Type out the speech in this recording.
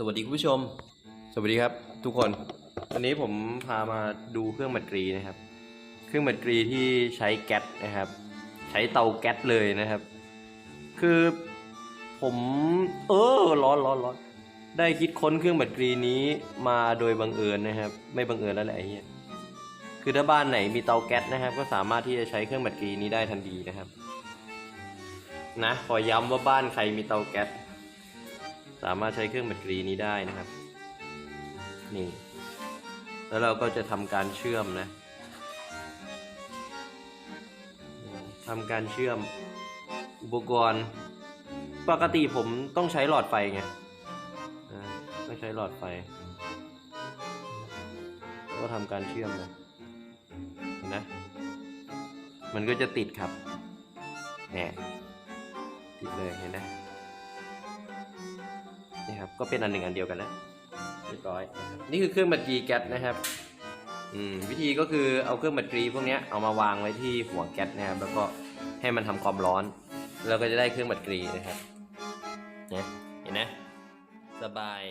สวัสดีคุณผู้ชม สวัสดีครับ ทุกคน วันนี้ผมพามาดูเครื่องบัตรกรีนะครับ เครื่องบัตรกรีที่ใช้แก๊สนะครับ ใช้เตาแก๊สเลยนะครับ คือผม เออร้อนร้อนร้อนได้คิดค้นเครื่องบัตรกรีนี้มาโดยบังเอิญนะครับ ไม่บังเอิญแล้วแหละไอ้เหี้ยคือถ้าบ้านไหนมีเตาแก๊สนะครับ ก็สามารถที่จะใช้เครื่องบัตรกรีนี้ได้ทันทีนะครับ นะขอย้ำว่าบ้านใครมีเตาแก๊ส สามารถใช้เครื่องแบตเตอรี่นี้ได้นะครับ นี่ แล้วเราก็จะทำการเชื่อมนะทำการเชื่อมอุปกรณ์ ปกติผมต้องใช้หลอดไฟไงต้องใช้หลอดไฟแล้วก็ทำการเชื่อมนะเห็นะ มันก็จะติดครับแหนติดเลยเห็นไหม นะครับ ก็เป็นอันหนึ่งอันเดียวกันนะเรียบร้อย นี่คือเครื่องบัตรกรีแก๊สนะครับอืมวิธีก็คือเอาเครื่องบัตรกรีพวกนี้เอามาวางไว้ที่หัวแก๊สนะครับ แล้วก็ให้มันทำความร้อนแล้วก็จะได้เครื่องบัตรกรีนะครับเห็นไหมสบาย